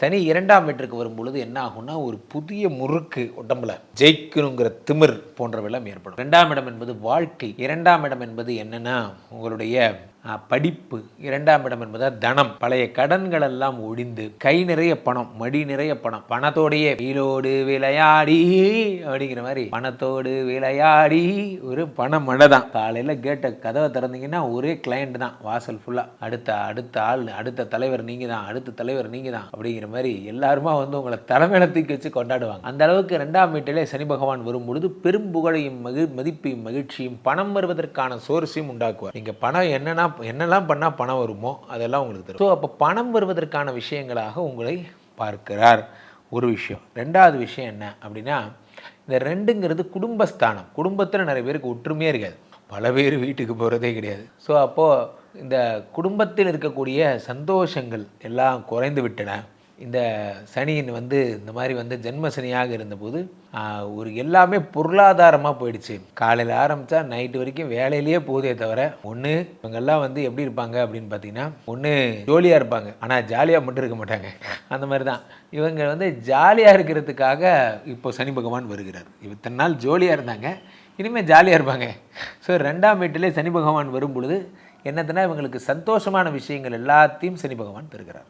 சனி இரண்டாம் வீட்டிற்கு வரும்பொழுது என்ன ஆகும்னா ஒரு புதிய முறுக்கு உடம்புல ஜெயிக்கணுங்கிற திமிர் போன்றவெல்லாம் ஏற்படும். இரண்டாம் இடம் என்பது வாழ்க்கை. இரண்டாம் இடம் என்பது என்னன்னா உங்களுடைய படிப்பு இரண்டாம் இடம் என்பதால் தனம். பழைய கடன்கள் எல்லாம் ஒழிந்து கை நிறைய பணம் மடி நிறைய பணம். பணத்தோடையே வீலோடு விளையாடி அப்படிங்கிற மாதிரி. பணத்தோடு விளையாடி ஒரு பண மழை தான். காலையில் கேட்ட கதவை திறந்தீங்கன்னா ஒரே கிளையண்ட் தான் வாசல் ஃபுல்லாக அடுத்த அடுத்த ஆள் அடுத்த தலைவர் நீங்கள் தான் அடுத்த தலைவர் நீங்கள் தான் அப்படிங்கிற மாதிரி எல்லாருமா வந்து உங்களை தலைமையில தூக்கி வச்சு கொண்டாடுவாங்க. அந்த அளவுக்கு ரெண்டாம் வீட்டிலே சனி பகவான் வரும் பொழுது பெரும் புகழையும் மகி மதிப்பையும் மகிழ்ச்சியும் பணம் வருவதற்கான சோர்ஸையும் உண்டாக்குவார். நீங்கள் பணம் என்னன்னா என்னெல்லாம் பண்ணால் பணம் வருமோ அதெல்லாம் உங்களுக்கு தெரியும் ஸோ அப்போ பணம் வருவதற்கான விஷயங்களாக உங்களை பார்க்கிறார். ஒரு விஷயம். ரெண்டாவது விஷயம் என்ன அப்படின்னா இந்த ரெண்டுங்கிறது குடும்பஸ்தானம். குடும்பத்தில் நிறைய பேருக்கு ஒற்றுமையே இருக்காது. பல பேர் வீட்டுக்கு போகிறதே கிடையாது. ஸோ அப்போது இந்த குடும்பத்தில் இருக்கக்கூடிய சந்தோஷங்கள் எல்லாம் குறைந்து விட்டன. இந்த சனியின் வந்து இந்த மாதிரி வந்து ஜென்ம சனியாக இருந்தபோது ஒரு எல்லாமே பொருளாதாரமாக போயிடுச்சு. காலையில் ஆரம்பித்தா நைட்டு வரைக்கும் வேலையிலேயே போதே தவிர ஒன்று இவங்கெல்லாம் வந்து எப்படி இருப்பாங்க அப்படின்னு பார்த்தீங்கன்னா ஒன்று ஜோலியாக இருப்பாங்க. ஆனால் ஜாலியாக மட்டும் இருக்க மாட்டாங்க. அந்த மாதிரி தான் இவங்க வந்து ஜாலியாக இருக்கிறதுக்காக இப்போ சனி பகவான் வருகிறார். இத்தனை நாள் ஜோலியாக இருந்தாங்க. இனிமேல் ஜாலியாக இருப்பாங்க. ஸோ ரெண்டாம் வீட்டிலே சனி பகவான் வரும் பொழுது என்னதுன்னா இவங்களுக்கு சந்தோஷமான விஷயங்கள் எல்லாத்தையும் சனி பகவான் தருகிறார்.